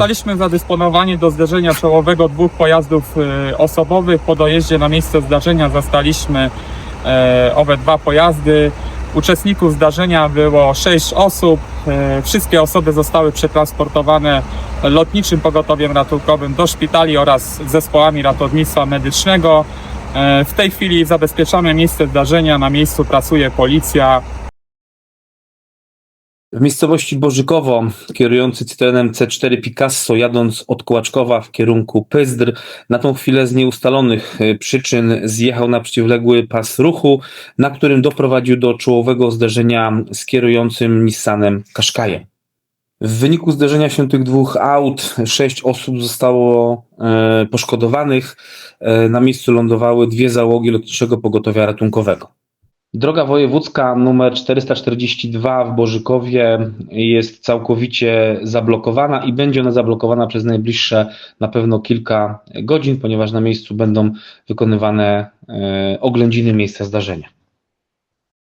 Zostaliśmy zadysponowani do zderzenia czołowego dwóch pojazdów e, osobowych. Po dojeździe na miejsce zdarzenia zastaliśmy e, owe dwa pojazdy. Uczestników zdarzenia było sześć osób. E, Wszystkie osoby zostały przetransportowane lotniczym pogotowiem ratunkowym do szpitali oraz zespołami ratownictwa medycznego. E, W tej chwili zabezpieczamy miejsce zdarzenia. Na miejscu pracuje policja. W miejscowości Bożykowo kierujący Citroenem C4 Picasso jadąc od Kołaczkowa w kierunku Pyzdr na tą chwilę z nieustalonych y, przyczyn zjechał na przeciwległy pas ruchu, na którym doprowadził do czołowego zderzenia z kierującym Nissanem Qashqaiem. W wyniku zderzenia się tych dwóch aut sześć osób zostało e, poszkodowanych. E, na miejscu lądowały dwie załogi lotniczego pogotowia ratunkowego. Droga wojewódzka numer 442 w Bożykowie jest całkowicie zablokowana i będzie ona zablokowana przez najbliższe na pewno kilka godzin, ponieważ na miejscu będą wykonywane e, oględziny miejsca zdarzenia.